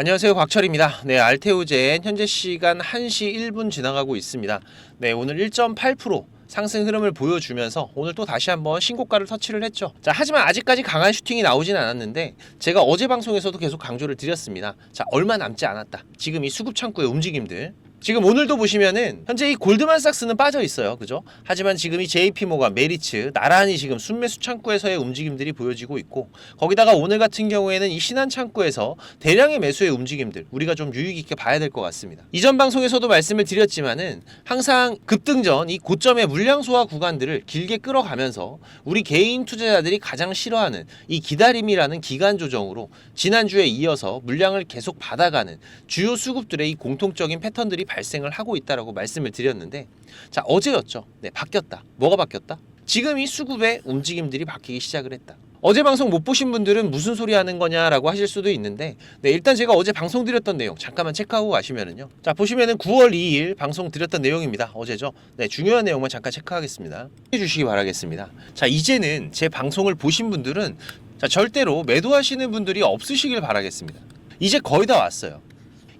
안녕하세요 곽철입니다. 네 알테오젠 현재 시간 1시 1분 지나가고 있습니다. 네 오늘 1.8% 상승 흐름을 보여주면서 오늘 또 다시 한번 신고가를 터치를 했죠. 자 하지만 아직까지 강한 슈팅이 나오진 않았는데 제가 어제 방송에서도 계속 강조를 드렸습니다. 자 얼마 남지 않았다. 지금 이 수급 창구의 움직임들 지금 오늘도 보시면은 현재 이 골드만삭스는 빠져 있어요. 그죠? 하지만 지금 이 JP모가 메리츠 나란히 지금 순매수 창구에서의 움직임들이 보여지고 있고 거기다가 오늘 같은 경우에는 이 신한 창구에서 대량의 매수의 움직임들 우리가 좀 유익 있게 봐야 될 것 같습니다. 이전 방송에서도 말씀을 드렸지만은 항상 급등전 이 고점의 물량 소화 구간들을 길게 끌어가면서 우리 개인 투자자들이 가장 싫어하는 이 기다림이라는 기간 조정으로 지난주에 이어서 물량을 계속 받아가는 주요 수급들의 이 공통적인 패턴들이 발생을 하고 있다라고 말씀을 드렸는데 자 어제였죠. 네 바뀌었다. 뭐가 바뀌었다? 지금 이 수급의 움직임들이 바뀌기 시작을 했다. 어제 방송 못 보신 분들은 무슨 소리 하는 거냐라고 하실 수도 있는데 네 일단 제가 어제 방송 드렸던 내용 잠깐만 체크하고 가시면은요 자 보시면은 9월 2일 방송 드렸던 내용입니다 어제죠 네 중요한 내용만 잠깐 체크하겠습니다 해 주시기 바라겠습니다 자 이제는 제 방송을 보신 분들은 자 절대로 매도하시는 분들이 없으시길 바라겠습니다 이제 거의 다 왔어요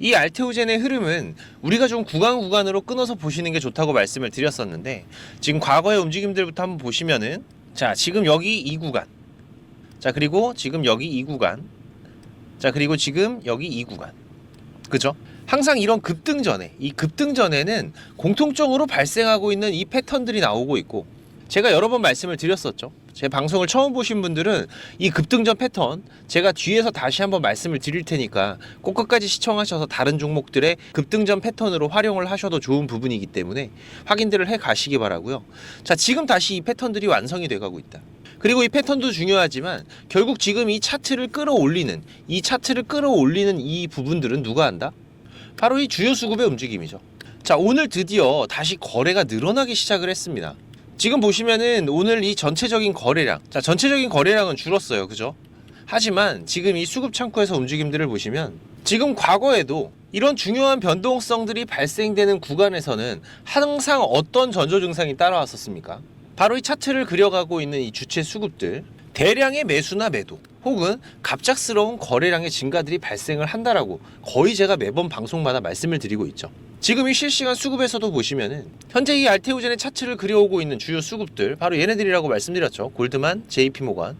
이 알테오젠의 흐름은 우리가 좀 구간 구간으로 끊어서 보시는 게 좋다고 말씀을 드렸었는데 지금 과거의 움직임들부터 한번 보시면은 자 지금 여기 이 구간 자 그리고 지금 여기 이 구간 자 그리고 지금 여기 이 구간 그죠? 항상 이런 급등 전에 이 급등 전에는 공통적으로 발생하고 있는 이 패턴들이 나오고 있고 제가 여러 번 말씀을 드렸었죠. 제 방송을 처음 보신 분들은 이 급등전 패턴 제가 뒤에서 다시 한번 말씀을 드릴 테니까 꼭 끝까지 시청하셔서 다른 종목들의 급등전 패턴으로 활용을 하셔도 좋은 부분이기 때문에 확인들을 해 가시기 바라고요. 자, 지금 다시 이 패턴들이 완성이 돼 가고 있다. 그리고 이 패턴도 중요하지만 결국 지금 이 차트를 끌어올리는 이 차트를 끌어올리는 이 부분들은 누가 한다? 바로 이 주요 수급의 움직임이죠. 자, 오늘 드디어 다시 거래가 늘어나기 시작을 했습니다. 지금 보시면은 오늘 이 전체적인 거래량, 자, 전체적인 거래량은 줄었어요. 그죠? 하지만 지금 이 수급 창구에서 움직임들을 보시면 지금 과거에도 이런 중요한 변동성들이 발생되는 구간에서는 항상 어떤 전조 증상이 따라왔었습니까? 바로 이 차트를 그려가고 있는 이 주체 수급들 대량의 매수나 매도 혹은 갑작스러운 거래량의 증가들이 발생을 한다라고 거의 제가 매번 방송마다 말씀을 드리고 있죠. 지금 이 실시간 수급에서도 보시면은 현재 이 알테오젠의 차트를 그려오고 있는 주요 수급들 바로 얘네들이라고 말씀드렸죠. 골드만, JP 모간.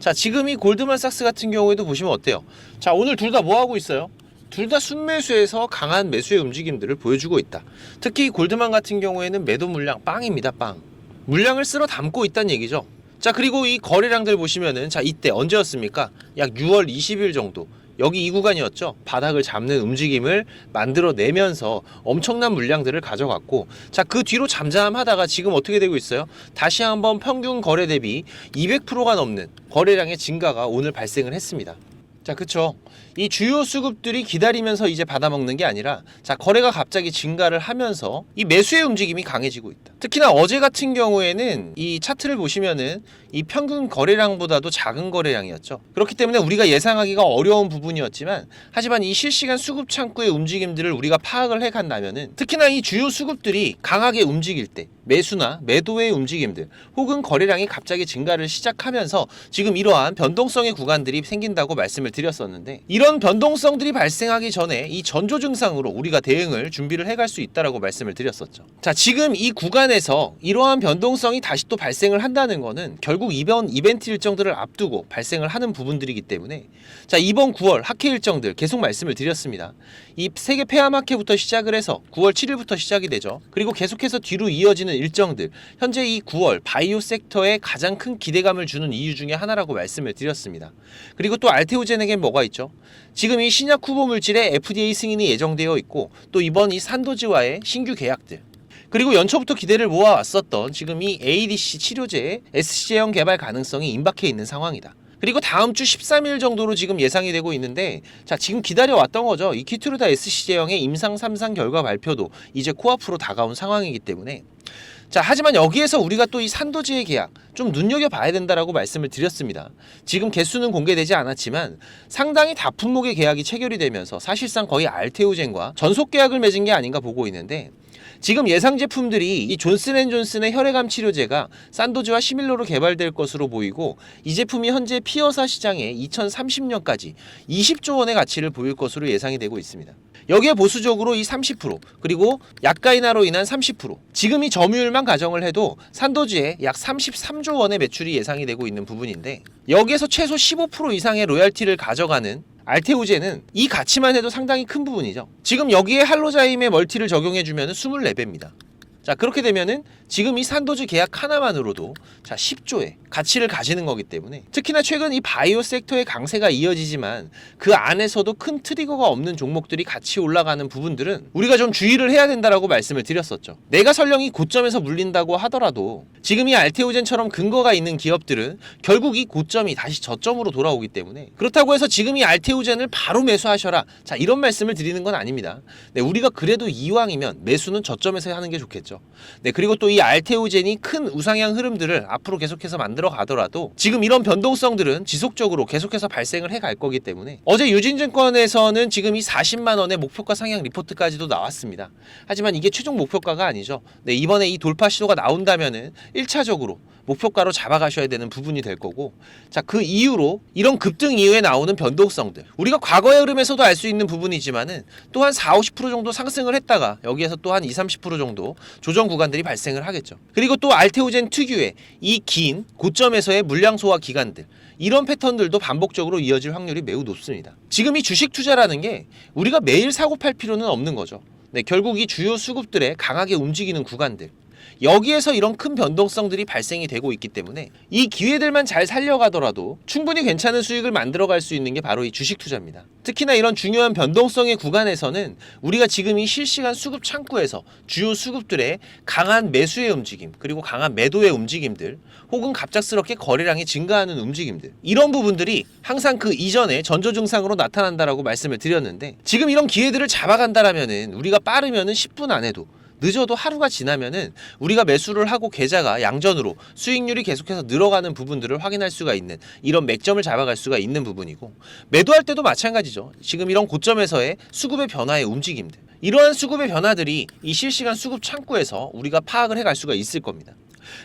자, 지금 이 골드만삭스 같은 경우에도 보시면 어때요? 자, 오늘 둘 다 뭐 하고 있어요? 둘 다 순매수에서 강한 매수의 움직임들을 보여주고 있다. 특히 이 골드만 같은 경우에는 매도 물량 빵입니다, 빵. 물량을 쓸어 담고 있다는 얘기죠. 자, 그리고 이 거래량들 보시면은 자, 이때 언제였습니까? 약 6월 20일 정도. 여기 이 구간이었죠. 바닥을 잡는 움직임을 만들어 내면서 엄청난 물량들을 가져갔고 자, 그 뒤로 잠잠하다가 지금 어떻게 되고 있어요? 다시 한번 평균 거래 대비 200%가 넘는 거래량의 증가가 오늘 발생을 했습니다. 자, 그쵸. 이 주요 수급들이 기다리면서 이제 받아먹는 게 아니라 자, 거래가 갑자기 증가를 하면서 이 매수의 움직임이 강해지고 있다. 특히나 어제 같은 경우에는 이 차트를 보시면은 이 평균 거래량보다도 작은 거래량이었죠. 그렇기 때문에 우리가 예상하기가 어려운 부분이었지만 하지만 이 실시간 수급 창구의 움직임들을 우리가 파악을 해 간다면은 특히나 이 주요 수급들이 강하게 움직일 때 매수나 매도의 움직임들 혹은 거래량이 갑자기 증가를 시작하면서 지금 이러한 변동성의 구간들이 생긴다고 말씀을 드 렸었는데 이런 변동성들이 발생하기 전에 이 전조 증상으로 우리가 대응을 준비를 해갈 수 있다라고 말씀을 드렸었죠. 자, 지금 이 구간에서 이러한 변동성이 다시 또 발생을 한다는 거는 결국 이번 이벤트 일정들을 앞두고 발생을 하는 부분들이기 때문에 자, 이번 9월 학회 일정들 계속 말씀을 드렸습니다. 이 세계 폐암학회부터 시작을 해서 9월 7일부터 시작이 되죠. 그리고 계속해서 뒤로 이어지는 일정들 현재 이 9월 바이오 섹터에 가장 큰 기대감을 주는 이유 중에 하나라고 말씀을 드렸습니다. 그리고 또 알테오젠에겐 뭐가 있죠? 지금 이 신약 후보 물질의 FDA 승인이 예정되어 있고 또 이번 이 산도지와의 신규 계약들 그리고 연초부터 기대를 모아왔었던 지금 이 ADC 치료제의 SC제형 개발 가능성이 임박해 있는 상황이다. 그리고 다음 주 13일 정도로 지금 예상이 되고 있는데 자 지금 기다려왔던 거죠. 이 키투르다 SC제형의 임상 3상 결과 발표도 이제 코앞으로 다가온 상황이기 때문에 자, 하지만 여기에서 우리가 또 이 산도지의 계약 좀 눈여겨봐야 된다라고 말씀을 드렸습니다. 지금 개수는 공개되지 않았지만 상당히 다품목의 계약이 체결이 되면서 사실상 거의 알테오젠과 전속 계약을 맺은 게 아닌가 보고 있는데 지금 예상 제품들이 이 존슨앤존슨의 혈액암 치료제가 산도즈와 시밀로로 개발될 것으로 보이고 이 제품이 현재 피어사 시장에 2030년까지 20조 원의 가치를 보일 것으로 예상이 되고 있습니다. 여기에 보수적으로 이 30% 그리고 약가인화로 인한 30% 지금 이 점유율만 가정을 해도 산도즈에 약 33조 원의 매출이 예상이 되고 있는 부분인데 여기에서 최소 15% 이상의 로얄티를 가져가는 알테우제는 이 가치만 해도 상당히 큰 부분이죠. 지금 여기에 할로자임의 멀티를 적용해주면 24배입니다. 자 그렇게 되면은 지금 이 산도즈 계약 하나만으로도 자 10조의 가치를 가지는 거기 때문에 특히나 최근 이 바이오 섹터의 강세가 이어지지만 그 안에서도 큰 트리거가 없는 종목들이 같이 올라가는 부분들은 우리가 좀 주의를 해야 된다라고 말씀을 드렸었죠. 내가 설령 이 고점에서 물린다고 하더라도 지금 이 알테오젠처럼 근거가 있는 기업들은 결국 이 고점이 다시 저점으로 돌아오기 때문에 그렇다고 해서 지금 이 알테오젠을 바로 매수하셔라. 자 이런 말씀을 드리는 건 아닙니다. 네, 우리가 그래도 이왕이면 매수는 저점에서 하는 게 좋겠죠. 네, 그리고 또이 알테오젠이 큰 우상향 흐름들을 앞으로 계속해서 만들어 가더라도 지금 이런 변동성들은 지속적으로 계속해서 발생을 해 갈 거기 때문에 어제 유진증권에서는 지금 이 40만 원의 목표가 상향 리포트까지도 나왔습니다. 하지만 이게 최종 목표가가 아니죠. 네, 이번에 이 돌파 시도가 나온다면은 1차적으로 목표가로 잡아가셔야 되는 부분이 될 거고 자 그 이후로 이런 급등 이후에 나오는 변동성들 우리가 과거의 흐름에서도 알 수 있는 부분이지만은 또 한 4, 50% 정도 상승을 했다가 여기에서 또 한 2, 30% 정도 조정 구간들이 발생을 하겠죠. 그리고 또 알테오젠 특유의 이 긴 고점에서의 물량 소화 기간들 이런 패턴들도 반복적으로 이어질 확률이 매우 높습니다. 지금 이 주식 투자라는 게 우리가 매일 사고 팔 필요는 없는 거죠. 네, 결국 이 주요 수급들에 강하게 움직이는 구간들 여기에서 이런 큰 변동성들이 발생이 되고 있기 때문에 이 기회들만 잘 살려가더라도 충분히 괜찮은 수익을 만들어갈 수 있는 게 바로 이 주식 투자입니다. 특히나 이런 중요한 변동성의 구간에서는 우리가 지금 이 실시간 수급 창구에서 주요 수급들의 강한 매수의 움직임 그리고 강한 매도의 움직임들 혹은 갑작스럽게 거래량이 증가하는 움직임들 이런 부분들이 항상 그 이전에 전조 증상으로 나타난다라고 말씀을 드렸는데 지금 이런 기회들을 잡아간다라면은 우리가 빠르면은 10분 안에도 늦어도 하루가 지나면은 우리가 매수를 하고 계좌가 양전으로 수익률이 계속해서 늘어가는 부분들을 확인할 수가 있는 이런 맥점을 잡아갈 수가 있는 부분이고 매도할 때도 마찬가지죠. 지금 이런 고점에서의 수급의 변화의 움직임들 이러한 수급의 변화들이 이 실시간 수급 창구에서 우리가 파악을 해갈 수가 있을 겁니다.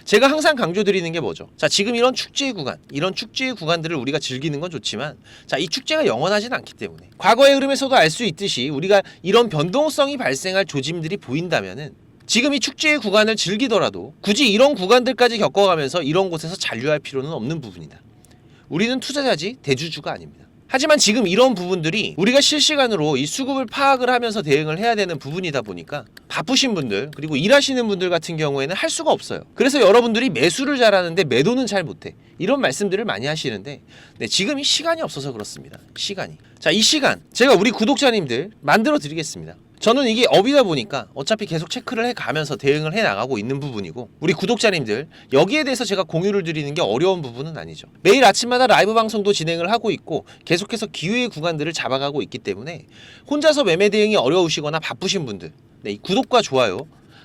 제가 항상 강조드리는 게 뭐죠? 자, 지금 이런 축제의 구간, 이런 축제의 구간들을 우리가 즐기는 건 좋지만, 자, 이 축제가 영원하진 않기 때문에 과거의 흐름에서도 알 수 있듯이 우리가 이런 변동성이 발생할 조짐들이 보인다면은 지금 이 축제의 구간을 즐기더라도 굳이 이런 구간들까지 겪어가면서 이런 곳에서 잔류할 필요는 없는 부분이다. 우리는 투자자지 대주주가 아닙니다. 하지만 지금 이런 부분들이 우리가 실시간으로 이 수급을 파악을 하면서 대응을 해야 되는 부분이다 보니까 바쁘신 분들 그리고 일하시는 분들 같은 경우에는 할 수가 없어요. 그래서 여러분들이 매수를 잘하는데 매도는 잘 못해. 이런 말씀들을 많이 하시는데 네, 지금 이 시간이 없어서 그렇습니다. 시간이. 자, 이 시간 제가 우리 구독자님들 만들어 드리겠습니다. 저는 이게 업이다 보니까 어차피 계속 체크를 해 가면서 대응을 해 나가고 있는 부분이고 우리 구독자님들 여기에 대해서 제가 공유를 드리는 게 어려운 부분은 아니죠. 매일 아침마다 라이브 방송도 진행을 하고 있고 계속해서 기회의 구간들을 잡아가고 있기 때문에 혼자서 매매 대응이 어려우시거나 바쁘신 분들 네, 이 구독과 좋아요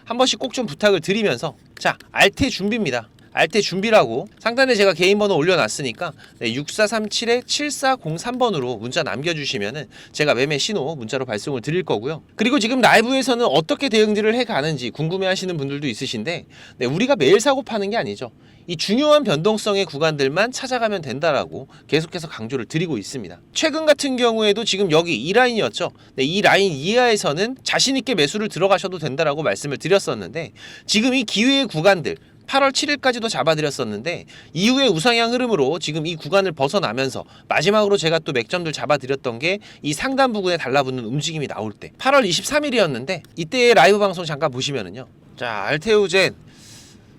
한 번씩 꼭 좀 부탁을 드리면서 자 알테 준비입니다. 알테 준비라고 상단에 제가 개인 번호 올려놨으니까 네, 6437-7403번으로 문자 남겨주시면은 제가 매매 신호 문자로 발송을 드릴 거고요. 그리고 지금 라이브에서는 어떻게 대응들을 해가는지 궁금해하시는 분들도 있으신데 네, 우리가 매일 사고 파는 게 아니죠. 이 중요한 변동성의 구간들만 찾아가면 된다라고 계속해서 강조를 드리고 있습니다. 최근 같은 경우에도 지금 여기 이 라인이었죠. 네, 이 라인 이하에서는 자신 있게 매수를 들어가셔도 된다라고 말씀을 드렸었는데 지금 이 기회의 구간들 8월 7일까지도 잡아드렸었는데 이후에 우상향 흐름으로 지금 이 구간을 벗어나면서 마지막으로 제가 또 맥점들 잡아드렸던 게 이 상단 부근에 달라붙는 움직임이 나올 때. 8월 23일이었는데 이때 라이브 방송 잠깐 보시면은요. 자 알테우젠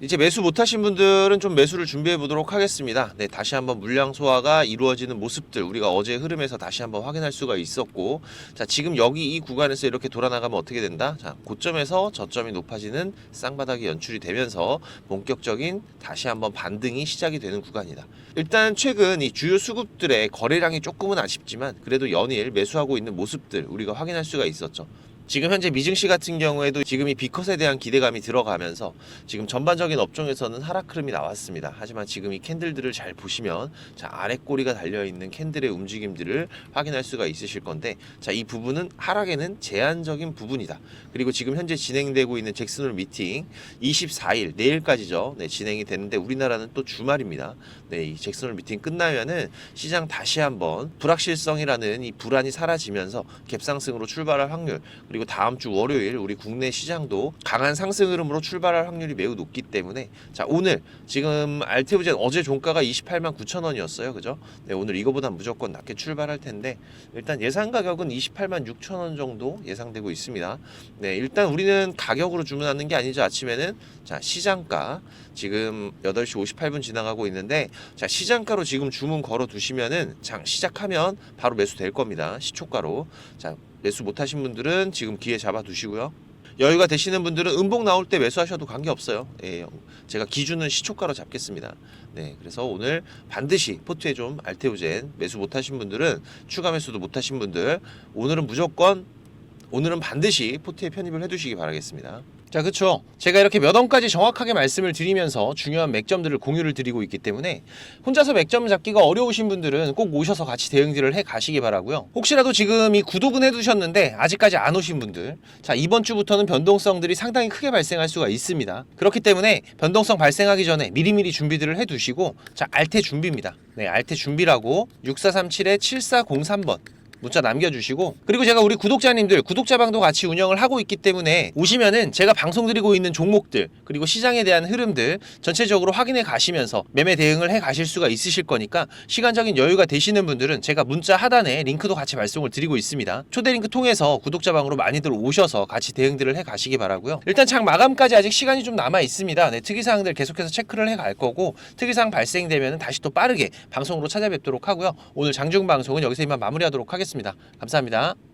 이제 매수 못하신 분들은 좀 매수를 준비해 보도록 하겠습니다. 네, 다시 한번 물량 소화가 이루어지는 모습들 우리가 어제 흐름에서 다시 한번 확인할 수가 있었고, 자 지금 여기 이 구간에서 이렇게 돌아 나가면 어떻게 된다? 자 고점에서 저점이 높아지는 쌍바닥이 연출이 되면서 본격적인 다시 한번 반등이 시작이 되는 구간이다. 일단 최근 이 주요 수급들의 거래량이 조금은 아쉽지만 그래도 연일 매수하고 있는 모습들 우리가 확인할 수가 있었죠. 지금 현재 미증시 같은 경우에도 지금 이 비컷에 대한 기대감이 들어가면서 지금 전반적인 업종에서는 하락 흐름이 나왔습니다. 하지만 지금 이 캔들들을 잘 보시면 자 아래 꼬리가 달려 있는 캔들의 움직임들을 확인할 수가 있으실 건데 자 이 부분은 하락에는 제한적인 부분이다. 그리고 지금 현재 진행되고 있는 잭슨홀 미팅 24일 내일까지죠. 네, 진행이 되는데 우리나라는 또 주말입니다. 네, 이 잭슨홀 미팅 끝나면은 시장 다시 한번 불확실성이라는 이 불안이 사라지면서 갭상승으로 출발할 확률 그리고 다음 주 월요일 우리 국내 시장도 강한 상승 흐름으로 출발할 확률이 매우 높기 때문에 자 오늘 지금 알테오젠 어제 종가가 28만 9천 원이었어요. 그죠? 네 오늘 이거보다 무조건 낮게 출발할 텐데 일단 예상 가격은 28만 6천 원 정도 예상되고 있습니다. 네 일단 우리는 가격으로 주문하는 게 아니죠. 아침에는 자 시장가 지금 8시 58분 지나가고 있는데 자 시장가로 지금 주문 걸어 두시면은 장 시작하면 바로 매수 될 겁니다. 시초가로. 자 매수 못하신 분들은 지금 기회 잡아 두시고요. 여유가 되시는 분들은 음봉 나올 때 매수하셔도 관계 없어요. 예, 제가 기준은 시초가로 잡겠습니다. 네 그래서 오늘 반드시 포트에 좀 알테오젠 매수 못하신 분들은 추가 매수도 못하신 분들 오늘은 무조건 오늘은 반드시 포트에 편입을 해두시기 바라겠습니다. 자, 그렇죠. 제가 이렇게 몇 원까지 정확하게 말씀을 드리면서 중요한 맥점들을 공유를 드리고 있기 때문에 혼자서 맥점 잡기가 어려우신 분들은 꼭 오셔서 같이 대응들을 해 가시기 바라고요. 혹시라도 지금 이 구독은 해 두셨는데 아직까지 안 오신 분들, 자 이번 주부터는 변동성들이 상당히 크게 발생할 수가 있습니다. 그렇기 때문에 변동성 발생하기 전에 미리미리 준비들을 해 두시고, 자 알테 준비입니다. 네, 알테 준비라고 6437에 7403번. 문자 남겨주시고 그리고 제가 우리 구독자님들 구독자방도 같이 운영을 하고 있기 때문에 오시면은 제가 방송 드리고 있는 종목들 그리고 시장에 대한 흐름들 전체적으로 확인해 가시면서 매매 대응을 해 가실 수가 있으실 거니까 시간적인 여유가 되시는 분들은 제가 문자 하단에 링크도 같이 발송을 드리고 있습니다. 초대 링크 통해서 구독자방으로 많이들 오셔서 같이 대응들을 해 가시기 바라고요. 일단 장 마감까지 아직 시간이 좀 남아 있습니다. 네, 특이 사항들 계속해서 체크를 해 갈 거고 특이 사항 발생되면 다시 또 빠르게 방송으로 찾아뵙도록 하고요. 오늘 장중 방송은 여기서 이만 마무리하도록 하겠습니다. 감사합니다